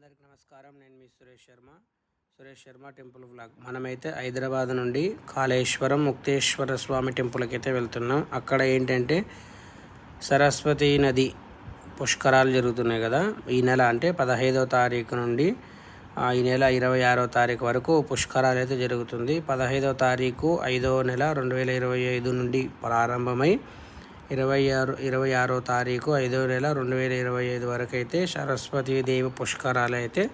అందరికి నమస్కారం. నేను మీ Suresh Sharma. Suresh Sharma temple vlog. మనమైతే హైదరాబాద్ నుండి కాళేశ్వరం ముక్తేశ్వర స్వామి టెంపుల్కి అయితే వెళ్తున్నాం. అక్కడ ఏంటంటే సరస్వతి నది పుష్కరాలు జరుగుతున్నాయి కదా. ఈ నెల అంటే పదహైదవ తారీఖు నుండి ఈ నెల ఇరవై ఆరో తారీఖు వరకు పుష్కరాలు అయితే జరుగుతుంది. పదహైదవ తారీఖు ఐదవ నెల రెండు వేల ఇరవై ఐదు నుండి ప్రారంభమై ఇరవై ఆరు ఇరవై ఆరో తారీఖు ఐదో నెల రెండు వేల ఇరవై ఐదు వరకు అయితే సరస్వతీదేవి పుష్కరాలు అయితే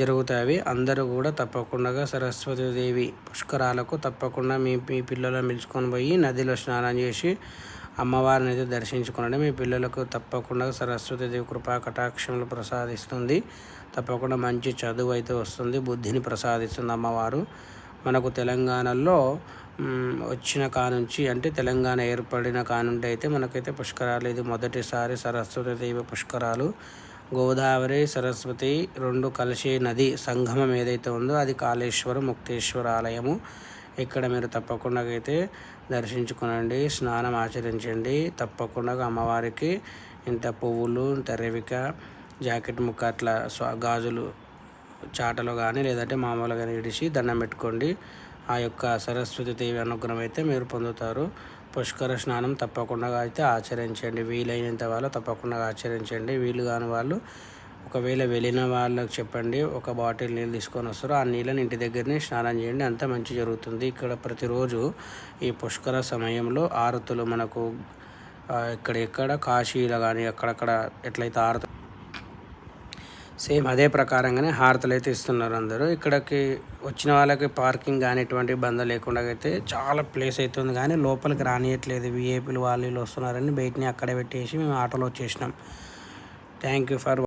జరుగుతాయి. అందరూ కూడా తప్పకుండా సరస్వతీదేవి పుష్కరాలకు తప్పకుండా మీ మీ పిల్లలను పిలుచుకొని పోయి నదిలో స్నానం చేసి అమ్మవారిని అయితే దర్శించుకునండి. మీ పిల్లలకు తప్పకుండా సరస్వతీదేవి కృపా కటాక్షములు ప్రసాదిస్తుంది. తప్పకుండా మంచి చదువు అయితే వస్తుంది బుద్ధిని ప్రసాదిస్తుంది అమ్మవారు. మనకు తెలంగాణలో వచ్చిన కానుంచి అంటే తెలంగాణ ఏర్పడిన కానుండి అయితే మనకైతే పుష్కరాలు ఇది మొదటిసారి సరస్వతి దేవి పుష్కరాలు. గోదావరి సరస్వతి రెండు కలిసే నది సంగమం ఏదైతే ఉందో అది కాళేశ్వరం ముక్తేశ్వర ఆలయము. ఇక్కడ మీరు తప్పకుండా అయితే దర్శించుకునండి స్నానం ఆచరించండి. తప్పకుండా అమ్మవారికి ఇంత పువ్వులు ఇంత రేవిక జాకెట్ ముక్క అట్లా స్వ- గాజులు చాటలో కానీ లేదంటే మామూలుగా ఇడిచి దండం పెట్టుకోండి. ఆ యొక్క సరస్వతి దేవి అనుగ్రహం అయితే మీరు పొందుతారు. పుష్కర స్నానం తప్పకుండా అయితే ఆచరించండి. వీలైనంత వాళ్ళు తప్పకుండా ఆచరించండి. వీలు కాని వాళ్ళు ఒకవేళ వెళ్ళిన వాళ్ళకి చెప్పండి ఒక బాటిల్ నీళ్ళు తీసుకొని వస్తారు. ఆ నీళ్ళని ఇంటి దగ్గరనే స్నానం చేయండి. అంత మంచి జరుగుతుంది. ఇక్కడ ప్రతిరోజు ఈ పుష్కర సమయంలో ఆరతులు మనకు ఇక్కడ ఎక్కడ కాశీలో కానీ అక్కడక్కడ ఎట్లయితే ఆరతులు సేమ్ అదే ప్రకారంగానే హారతలు అయితే ఇస్తున్నారు అందరూ. ఇక్కడికి వచ్చిన వాళ్ళకి పార్కింగ్ కానీ ఎటువంటి ఇబ్బంది లేకుండా అయితే చాలా ప్లేస్ అయితే ఉంది కానీ లోపలికి రానియట్లేదు. విఐపీలు వాళ్ళు వీళ్ళు వస్తున్నారని బయటని అక్కడే పెట్టేసి మేము ఆటోలో వచ్చేసినాం. Thank you for